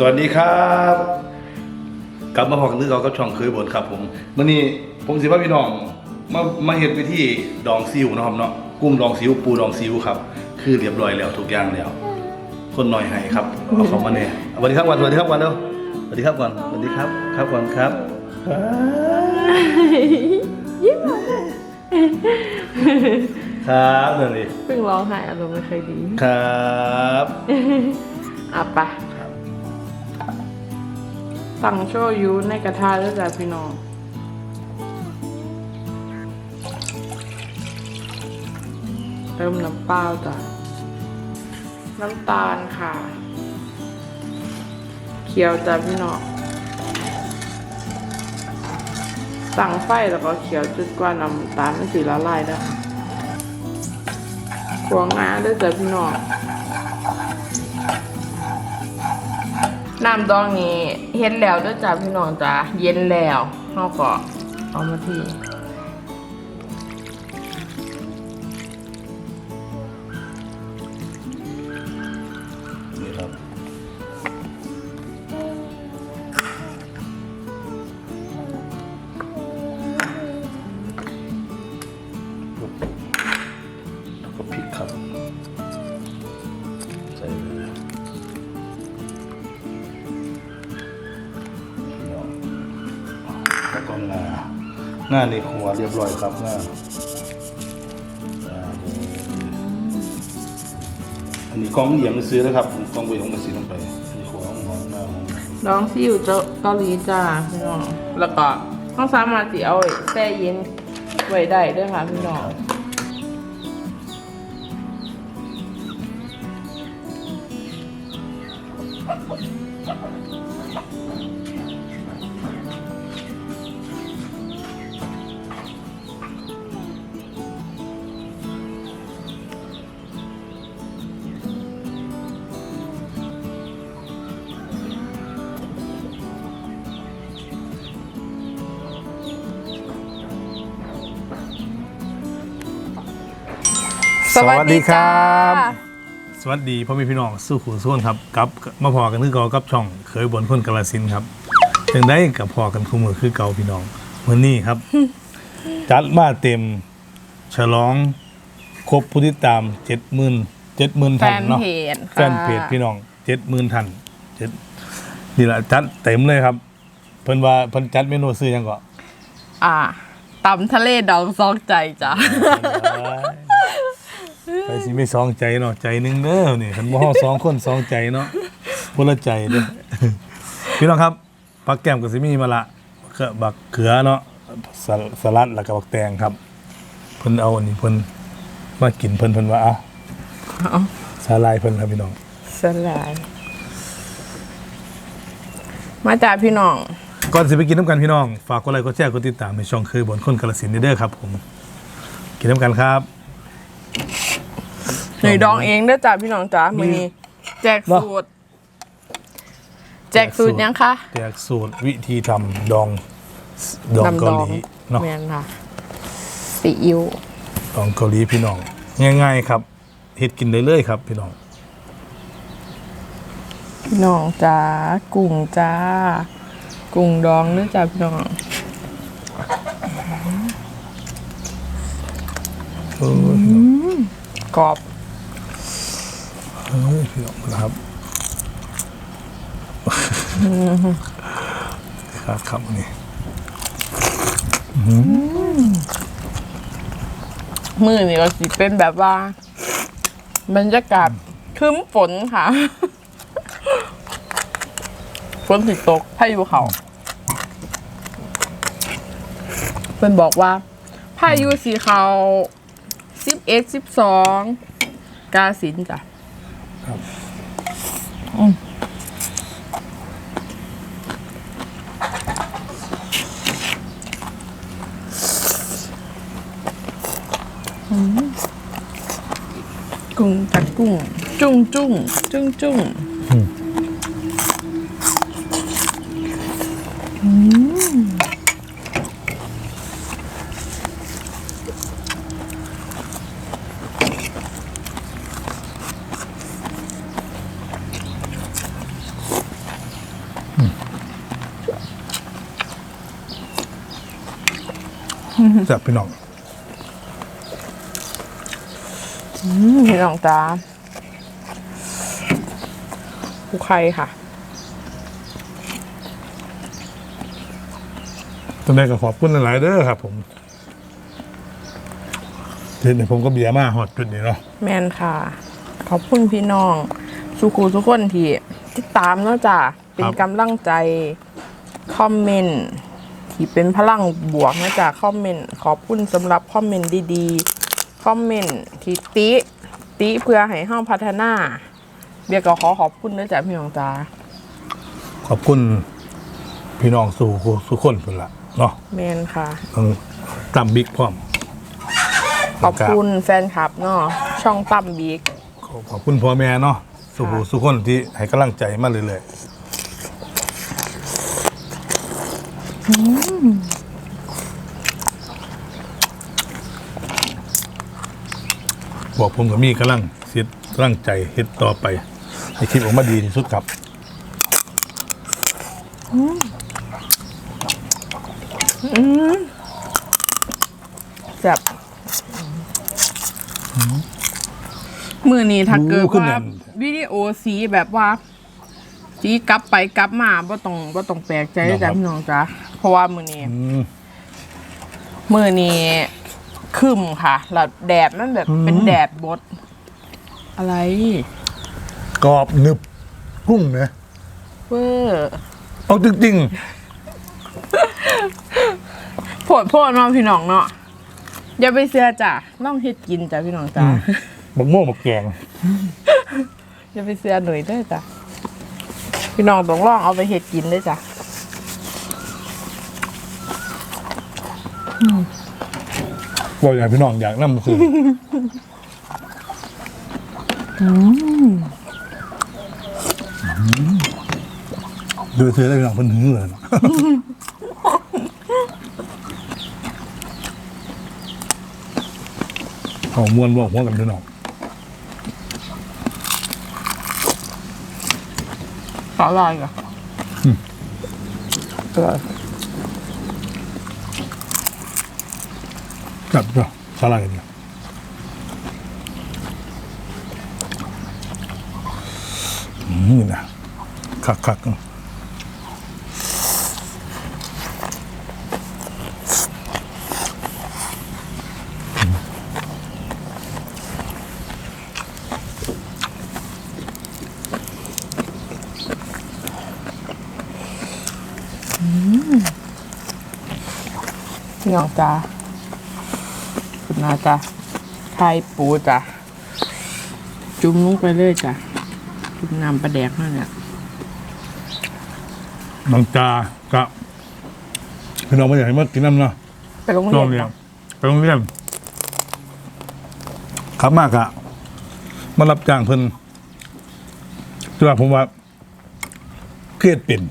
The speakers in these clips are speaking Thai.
สวัสดีครับกลับมาพอกันนึกเราก็ช่องเคยบนครับผมมื่อนี้ผมสิว่าพี่น้องมามาเห็นวิธีดองซิวเนาะครับเนาะกุ้งดองซิวปูดองซิวครับ คือเรียบร้อยแล้วทุกอย่างแล้ว คนหน่อยให้ครับเอาของมาเนี่ยสวัสดีครับวันสวัสดีครับวันเร็วสวัสดีครับก่อนสวัสดีครับครับก่อนครับครับนั่นนี่เพิ่งร้องไห้อารมณ์ไม่เคยดีครับอะไป สั่งโชยุในกระทะด้วยจ้ะพี่น้องเติมน้ำเปล่าจ้ะน้ำตาลค่ะ เคี่ยวจ้ะพี่น้องสั่งไฟแล้วก็เคี่ยวจนกว่าน้ำตาลมันสีละลายได้ขวงงาด้วยจ้ะพี่น้อง น้ำดองนี้เฮ็ดแล้วด้วยจ้าพี่น้องจ้าเย็นแล้วเขาก็เอามาที่าในครัวเรียบร้อยครับหน้าอ่าอันนี้กล้องเหยียงซื้อนะครับกล้องไปของกระสีลงไปอันนี้ครัวของหอมหน้าของดองซีอิ๊วเจ้าเกาหลีจ้าพี่น้องแล้วก็ต้องสามารถสิเอาแช่เย็นไว้ได้ด้วยค่ะพี่น้อง สวัสดีครับ สวัสดีพ่อแม่พี่น้องสู้ขู่สู้นครับกับมาพอกันคือเก่ากับช่องเคยบนคนกาลสินธุ์ครับถึงได้กับพอกันคู่มือคือเก่าพี่น้องวันนี้ครับ จัดมาเต็มฉลองครบผู้ติดตามเจ็ดหมื่นเจ็ดหมื่นแฟท่านนเนาะเพจค่ะแฟนเพจพี่น้องเจ็ดหมื่นท่านเจ็ดนี่แหละจัดเต็มเลยครับ เพิ่นว่าเพิ่นจัดเมนูซื้อหยังก็อ่าตำทะเลดองซอกใจจ้ะ ไปสิไม่สองใจเนาะใจหนึงเด้อนี่คันบ่เฮาสองคนสองใจเนาะคนละใจเด้อ พี่น้องครับผักแก้มก็สิมีมาละก็บักเขือเนาะสลสลัดแล้วก็บักแตงครับ เพิ่นเอาอันนี้เพิ่นมากินเพิ่นเพิ่นว่าอะเอาสาลายเพิ่นครับพี่น้อง สลาย มาจากพี่น้อง ก่อนสิไปกินน้ำกันพี่น้อง ฝากกดไลค์กดแชร์กดติดตามในช่องเคยบนคนกาลสินธุ์เด้อครับผม กินน้ำกันครับ หน่ยดองเองเด้อจ้ะพี่น้องจ้ะมือนี้แจกสูตร แจกสูตรยังคะแจกสูตรวิธีทำดองดองน้ำเกาหลีเนาะแม่นค่ะซีอิ๊วดองเกาหลีพี่น้องง่ายๆครับเฮ็ดกินได้เลยครับ พี่น้องพี่น้องจ้ากุ้งจ้ากุ้งดองเด้อจ้ะพี่น้องเออพี่น้องกรอบเอ้ยพี่ น้องนะครับครับครับนี่มือนี่ก็สิเป็นแบบว่าบรรยากาศครึ้มฝนค่ะ ฝนสิตกพายุเขาเป็นบอกว่าพายุสีเขาสิบเอ็ดสิบสองกาสินจ้ะ ครับอืมกุ้งตักกุ้ง จุ้งจุ้งจุ้งจุ้ง แซ่บพี่น้องอืมพี่น้องจ้าผูไข่ค่ะตอนนี้ก็ขอบคุณหลายๆเด้อครับผมเห็นผมก็เบียร์มาฮอดจุดนี้เนาะแมนค่ะ ขอบคุณพี่น้อง สุขูทุกคนที่ติดตามเนาะจ้ะเป็นกำลังใจ คอมเมนต์ ที่เป็นพลังบวกนะจ๊ะคอมเมนต์ขอบคุณสำหรับคอมเมนต์ดีๆคอมเมนต์ที่ติติเพื่อให้ห้องพัฒนา เบียร์ก็ขอขอบคุณนะจ๊ะพี่น้องจ้าขอบคุณพี่น้องสู่สู่คนคนละเนาะแมนค่ะ ทั้งตำบิ๊กพร้อมขอบคุณแฟนคลับเนาะช่องตั้มบิ๊กขอบขอบคุณพ่อแม่เนาะสู่ค่ะสู่คนที่ให้กำลังใจมาเรื่อยๆ บอกผมกับมีกำลังเสียกำลังใจเฮ็ดต่อไปให้คลิปออกมาดีที่สุดครับแซ่บมือนี้ถ้าเกิดโอ้ขึ้นแน่ว่านวิดีโอสีแบบว่าสีกลับไปกลับมาบ่ต้องบ่ต้องแปลกใจเลยจ้ะพี่น้องจ้ะ เพราะว่ามือนี้อืม มือนี้ครึมค่ะ แล้วแดดมันแบบอืม เป็นแดดบด อะไรกรอบหนึบกุ้งนะเวอร์เอาจริงโผดโพดเนาะพี่น้องเนาะอย่าไปเสียจ้ะต้องเฮ็ดกินจ้ะพี่น้องๆจ้ะอืมบักม่วงบักแกงอย่าไปเสียหน่อยเด้อจ้ะพี่น้องต้องลองเอาไปเฮ็ดกินเด้อจ้ะ บอกอย่างพี่น้องอยากนั่คือดูเธอได้พี่น้องเพิ่นหื้อเลยเนาะเอามวนบอกหัวกันพี่น้องขอลอยก่อนอร่อย จับจ้ะสลายกันเนี่ยอืมนี่นะคักคักพี่น้องจ้ะคุณ นาจ้ะไข่ปูจ้ะ จุ่มลงไปเลยจ้ะ จุ่มน้ำปลาแดกนั่นแหละน้องจากะพี่น้องไม่อยากให้มากินน้ำเนาะไปโรงโรงเรีเรียยนนไปโรงเรียนครับมากอะมารับจ้างเพิ่นที่ว่าผมว่าเครียดเป็น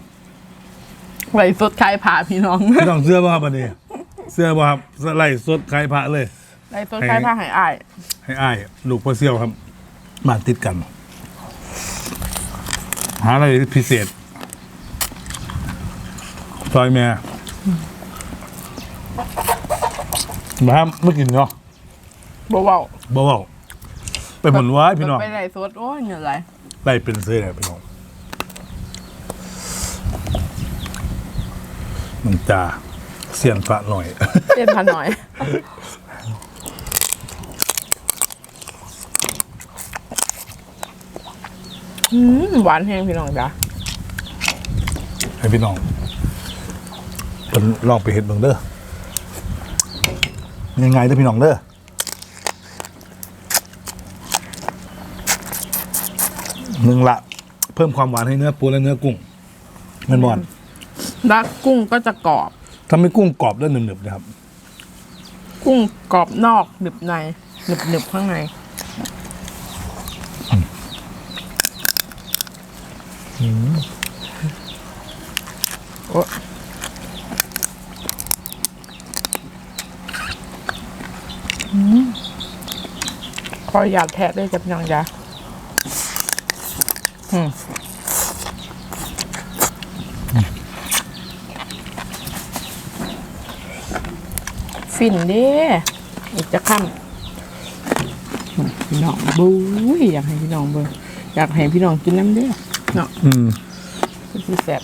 ไว้สดไข่ผ่าพี่น้อง พี่น้องเสื้อบ่ครับอันนี้ เสื้อบ่ครับไล่สดใครพระเลย ไว้สดไข่ผ่าให้อ้ายให้อ้ายลูกพ่อเซี่ยวครับบ้านติดกัน หาอะไรพิเศษซอยแม่มาครับเมื่อกินเนาะบ่เว้าบ่เว้าไปหมุนไว้พี่น้อง ไปไหนสดโอ้ยเหนื่อยไรไล่เป็นเสื้อเลยพี่น้องมันจ่าเสียนพระหน่อย เปลี่ยนพันหน่อย อืมหวานแห้งพี่น้องจ้ะให้พี่น้องเพิ่นลองไปเห็ดเบิ่งเด้อยังไงเด้อพี่น้องเด้อหนึ่งละ เพิ่มความหวานให้เนื้อปูและเนื้อกุ้งแมันบอนแล้วกุ้งก็จะกรอบ ทำให้กุ้งกรอบและหนึบๆนะครับ กุ้งกรอบนอกหนึบในหนึบหนึบข้างใน โอ้อืมขออยากแทะด้วยจับยังจ้ะอืมฟินเด้อีกจะค่ำพี่น้องบุ้ยอยากให้พี่น้องเบิ่งอยากให้พี่น้องกินน้ำเด้อ เนาะอืมคือแซ่บ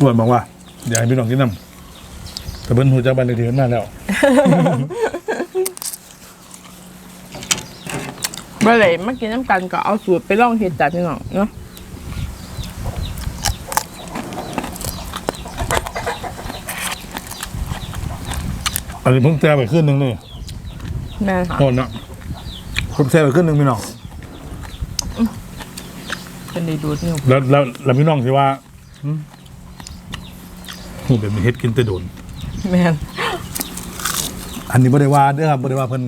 อ้วนบอกว่า อยากให้พี่น้องกินน้ำแต่เพิ่นหูจักบ้านเลขที่เพิ่นมาแล้วเมื่อไหร่มากินน้ำกันก็เอาสูตรไปลองเห็ดจ้ะพี่น้องเนาะ อันนี้เพิ่งแซ่ไปขึ้นหนึงนี่แม่นค่ะโทษนะผมแซ่ไปขึ้นหนึงพี่น้อง เป็นได้ดูดนิ้วแล้วแล้วแล้วพี่น้องสิว่าหืมหูแบบมีเฮ็ดกินแต่โดน แม่นอันนี้บ่ได้ว่าเด้อครับบ่ได้ว่าเพิ่น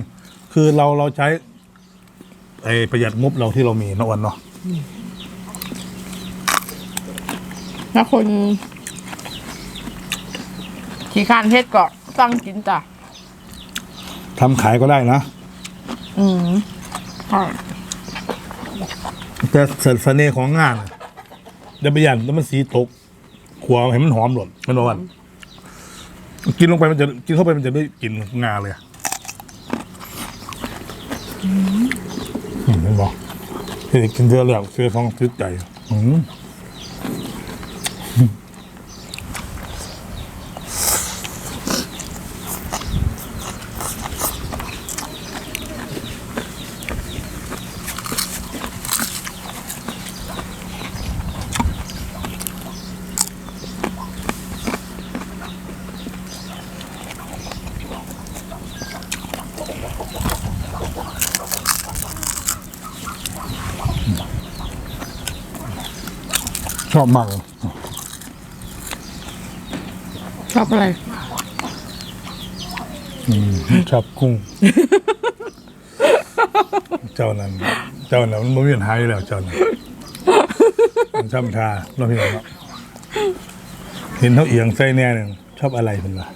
คือเราเราใช้ไอ้ประหยัดงบเราที่เรามีเนาะอ้วันเนาะถ้าคนขี้คร้านเฮ็ดก็ สั่งกินจ้ะ ทำขายก็ได้นะ อืมใช่แต่เสน่ห์ของงานน่ะเดี๋ยวไปยันแล้วมันสีตกขัวให้มันหอมหล่นมันบอกว่ากินลงไปมันจะกินเข้าไปมันจะได้กลิ่นงาเลยอะอืมเห็นบอกเห็นกินเสื้อเหลืองเสื้อทองซื้อใจอืม ชอบมากเลยชอบอะไรชอบกุ้ง เจ้านั้น เจ้านั้นมันไม่มีปัญหาอยู่แล้วเจ้านั้นมันชอบทาเราพี่น้องเนาะเห็นเขาเอียงใส่แน่หนึ่งชอบอะไรเป็นล่ะ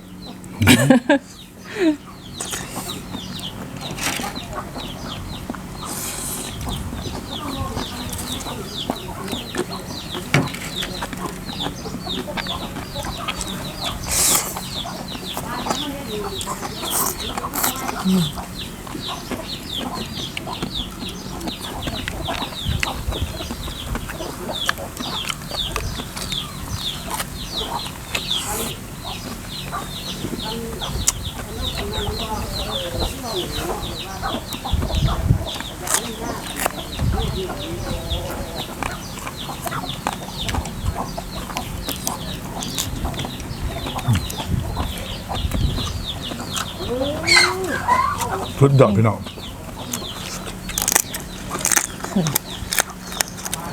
ชุดดอกพี่น้อง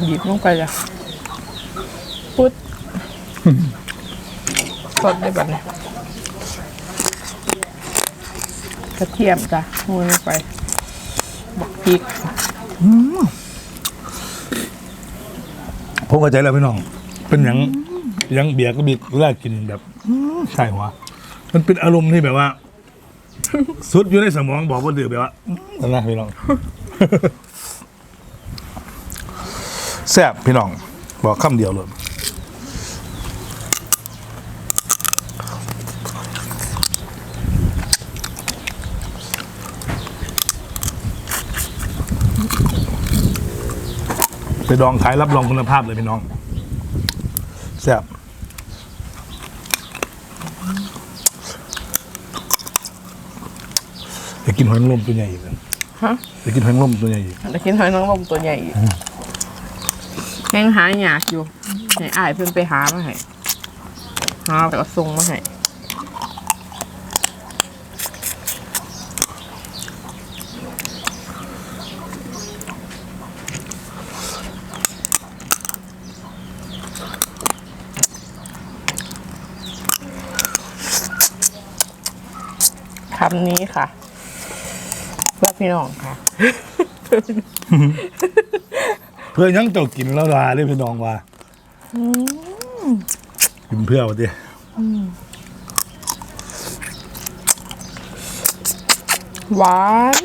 หยิบลงไปจ้ะพุดสดได้แบบนี้กระเทียมจ้ะมูลงไปบักพริกผมเข้าใจแล้วพี่น้อง เป็นอย่างอยังเบียร์ก็มีเวลากินแบบใช่หัวมันเป็นอารมณ์ที่แบบว่า สุดอยู่ในสมองบอกว่าดื่มแบบว่านั่นนะพี่น้องแซ่บพี่น้อง บอกคำเดียวเลยไปดองขายรับรองคุณภาพเลยพี่น้องแซ่บอยา กกินหอยนางรมตัวใหญ่อีกอะฮะอยากกินหอยนางรมตัวใหญ่อีกจะกินหอยนางรมตัวใหญ่อีกแห้งหายากอยู่ให้อายเพิ่นไปหามาให้หาแล้วก็ส่งมาให้คำนี้ค่ะเพี่น้องค่ะ เพื่อนยังเจ้กินแล้วลาได้พี่น้องว่ากินเพื่อวะดิหวาน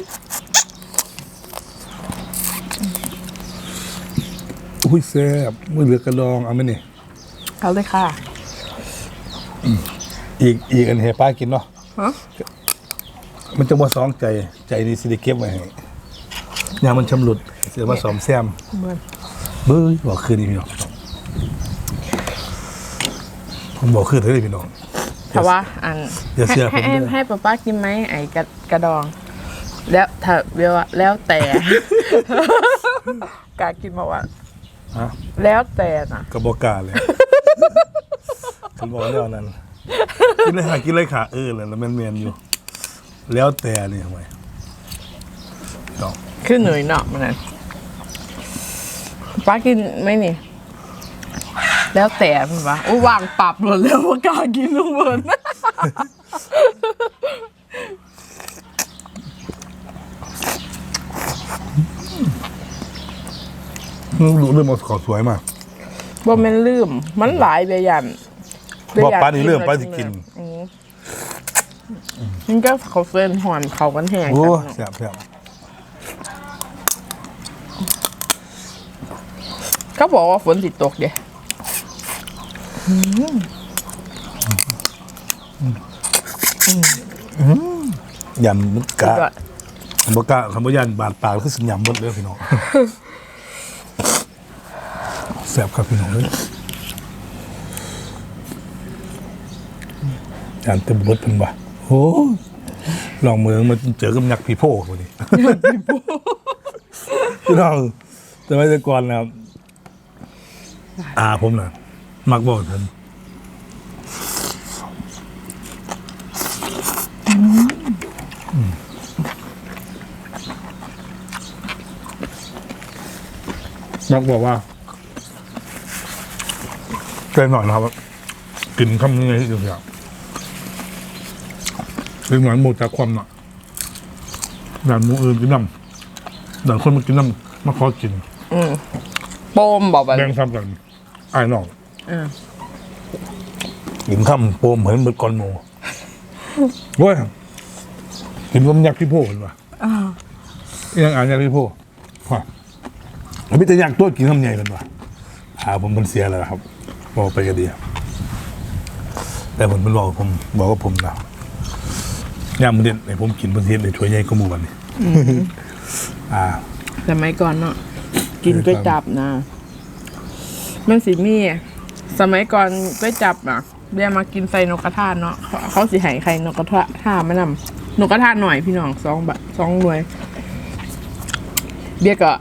อุ้ยแซ่บมือเหลือกระดองเอาไหมนี่เอาเลยค่ะ อีกอีกอันเฮป้ากินเนาะ มันจะมาซ้องใจใจนี่สิได้เก็บไว้ให้ยามมันชำรุดเสียมาสอมแซมเหมือนเบ้ยบอกคืนนี่พี่น้องผมบอกคืนเท่าไหร่พี่น้องแต่ว่าอันอย่าเชื่อให้ผมให้ด้วย ให้ป้าป้ากินไหมไอ้กระกระดอง แล้วถ้าเรียกว่าแล้วแต่ กากินมาว่าฮะแล้วแต่น่ะกระบอกกล้าเลยฉันบอกแล้วนั้นกินเลยค่ะกินเลยค่ะเออแล้วแมนแมนๆอยู่ แล้วแต่เนี่ยทำไมน้องขึ้นหน่อยเนาะมันนั้นป้ากินไหมนี่ แล้วแต่มันวะอุ้ยวางปรับหมดแล้วว่ากล้ากินทุกคนรู้เรื่องมาขอสวยมากบ่แม่นลืม มันหลายเบียยันบอกป้านี่เรื่องป้าสิกิน อืม มันก็เขาเฟินหอนเขากันแห้งโอ้กันแซ่บแซ่บก็บอกว่าฝนติดตกเดียยำมันกะคำว่ากะคำว่ายันบาดปากคือสัญญำหมดเลยพี่น้องแซ่บครับพี่น้องเลยยันเต็มรถเป็นบ่ โอ้ลองเมืองมาเจอกับยักษ์ผีโพกคนนี้พี่น้องแต่ไม่แต่ก่อนนะครับอาผมน่ะมักบอกท่านมักบอกว่าใจหน่อยนะครับกินคำนี้ให้ดูอย่าง เป็นเหมือนหมูจากความหน่อยด่านหมูอื่นกินน้ำด่านคนมากินน้ำมาขอกินโปมบอกไปแบ่งทำกันไอ้ายน้องอ่ากินข้ามโปมเหมือนเบิดกอนโมเว้ยกินต้มยักษ์พี่โพกันวะยังอ่านยักษ์พี่โพว่ะมันมีแต่ยักษ์ตัวกินข้ามใหญ่กันวะหาผมมันเสียแล้วครับบอกไปก็ดีครับแต่ผมเป็นบอกผมบอกว่าผมนะ ย่ามมันเด่นไอ้ผมกินบนเทียนในถ้วยใหญ่ก็หมูวันนี้อ่า สมัยก่อนเนาะกินก๋วยจับนะมันสิมีสมัยก่อนก๋วยจับอะเรียกมากินใส่นกกระทาเนาะเขาเขาสิใหายใครนกกระทาท่ามานำนกกระทาหน่อยพี่น้องสองบะสองหน่วย เบียก็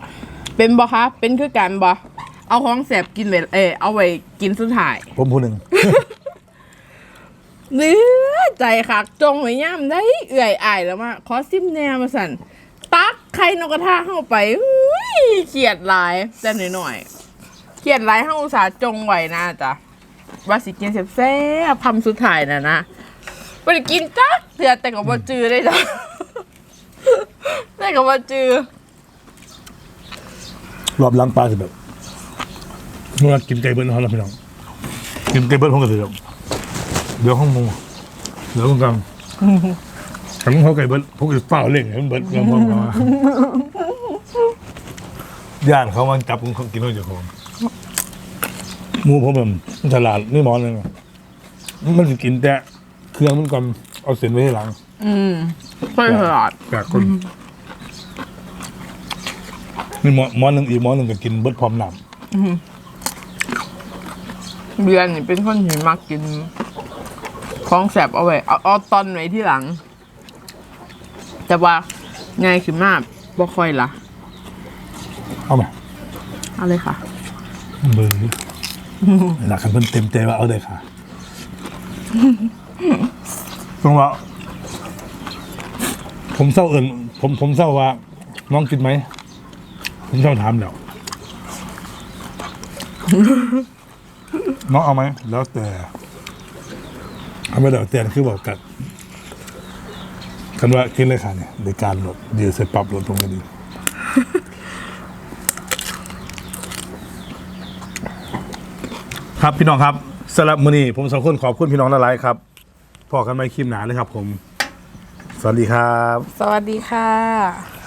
เป็นบ่คะเป็นคือกันบ่เอาของแสบกินไว้เออเอาไว้กินสุดท้ายผมผู้หนึ่งเนื้อ ใจคักจงไว้ย่ำได้เอื่อยอายแล้วมาขอซิมแนวมาสั่นตักไข่นกกระทาเข้าไปอุ้ยเขียดหลายแต่หน่อยๆเขียดหลายห้าอุตสาห์จงไว้นะจ๊ะว่าสิกินแซ่บๆพำสุดท้ายนะนะไม่ได้กินจักเถื่อแต่กับว่าจือได้จ้ะแต่กับว่าจือรอบล้างปลาคือแบบเมื่อกินไก่เบิ้ลเขาแล้วพี่น้องกินไก่เบิ้ลห้องกันเลยแบบเดี๋ยวห้องมู เดี๋ยวห้องกำทั้งเขาไก่เบิ้ลพวกจะเฝ้าเล่นให้มันเบิ้ลกำพร้อมกันมาย่านเขามันจับของเขากินด้วยเจ้าของหมูผมแบบฉลาดนี่หมอนเลยมันจะกินแต่เครื่องมันก่อนเอาเส้นไว้ให้หลัง อืมค่อยฉลาดแปลกคนนี่หมอหมอหนึ่งอีกหมอหนึ่งก็กินเบิดพร้อมน้เบียร์นี่เป็นคนที่มักกิน ของแสบเอาไว้เอาเอาตอนไว้ที่หลัง แต่ว่าไงคือมากบ่ค่อยละำเอาไหมเอาเลยค่ะเบอร์หลักคันเพิ่นเต็มใจว่าเอาเลยค่ะตรงว่า ผมเศร้าเอินผมผมเศร้าว่า น้องกินไหม ผมเศร้าถามแล้ว น้องเอาไหม แล้วแต่ เอาไม่แล้วแต่คือบอกกัดกันว่ากินเลยค่ะเนี่ยในการหลดเดี๋ยวเสร็จปรับหลดตรงนี้ดีครับพี่น้องครับสำหรับมื้อนี้ผมสองคนขอบคุณพี่น้องหลายๆครับพอกันไม่คลิปหนาเลยครับผม สวัสดีครับ สวัสดีค่ะ